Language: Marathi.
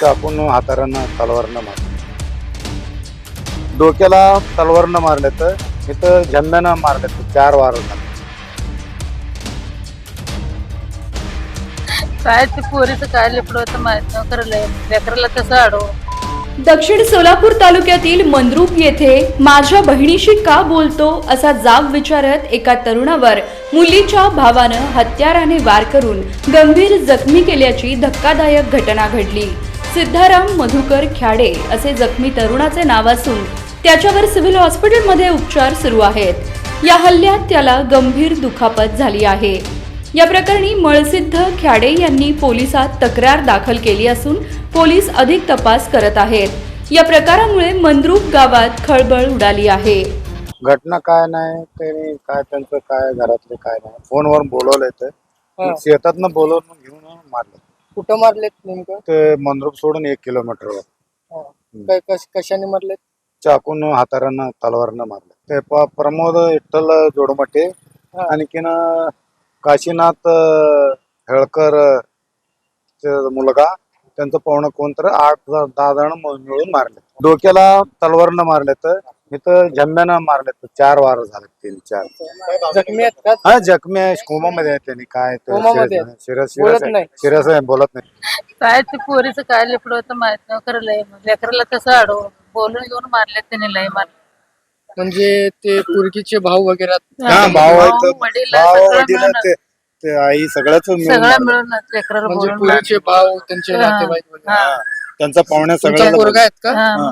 चाकून हातारानं तलवारनं मारलं डोक्याला तलवारनं मारलं तर इथं झंब्यानं मारलं तर चार वार झाले काय ते पोरीचं काय लिपडं होतं माहीत नाही खरं लेकराला कसं अडव दक्षिण सोलापूर तालुक्यातील मंद्रूप येथे माझ्या बहिणीशी का बोलतो असा जाब विचारत एका तरुणावर मुलीच्या भावानं हत्याराने वार करून गंभीर जखमी केल्याची धक्कादायक घटना घडली. सिद्धाराम मधुकर ख्याडे असे जखमी तरुणाचे नाव असून त्याच्यावर सिव्हिल हॉस्पिटलमध्ये उपचार सुरू आहेत. या हल्ल्यात त्याला गंभीर दुखापत झाली आहे. या प्रकरणी मळसिद्ध ख्याडे यांनी पोलिसात तक्रार दाखल केली असून पोलीस अधिक तपास करत आहेत. या प्रकारामुळे मंद्रूप गावात खळबळ उडाली आहे. घटना काय नाही त्यांनी काय त्यांचं काय घरातले काय नाही. फोनवर बोलवलंय हा. ते शेतातनं बोलवून घेऊन मारलं. कुठं मारलेत नेमकं? ते मंद्रूप सोडून एक किलोमीटरवर हा. क- कश- कशाने मारलेत? चाकून हातारानं तलवारनं मारलं. ते प- प्रमोद विठ्ठल जोडमटे हा. आणखीन काशीनाथ अं, हेळकर अं, चे मुलगा त्यांचं पाहुणं कोण तर आठ ज- दहा जण मिळून मिळून मारले. डोक्याला तलवारनं मारले तर इथं झंब्यानं मारले तर चार वार झाले तीन चार जखमी आहेत का हा जखमी आहे कोमामध्ये आहे त्यांनी काय कोमामध्ये सिरस बोलत नाही. आहे. सिरस आहे बोलत नाही काय ते पोरीचं काय लिपडं होतं माहीत नाही खरं लय लेकराला कसं अडव बोलून घेऊन मारले त्याने लय मारले म्हणजे ते पुरकीचे भाऊ वगैरे. हा भाऊ भाऊ, वडील, भाऊ सगळं वडील मिळून. ते ते आई सगळ्याच मिळून सगळं मारलं. मिळून लेकराला म्हणजे बोलून. पुरीचे भाऊ त्यांचे नातेवाईक वगैरे हा. हा. त्यांचा पाहुण्या तुमचा सगळ्याला पोरगा आहेत का हा, हा.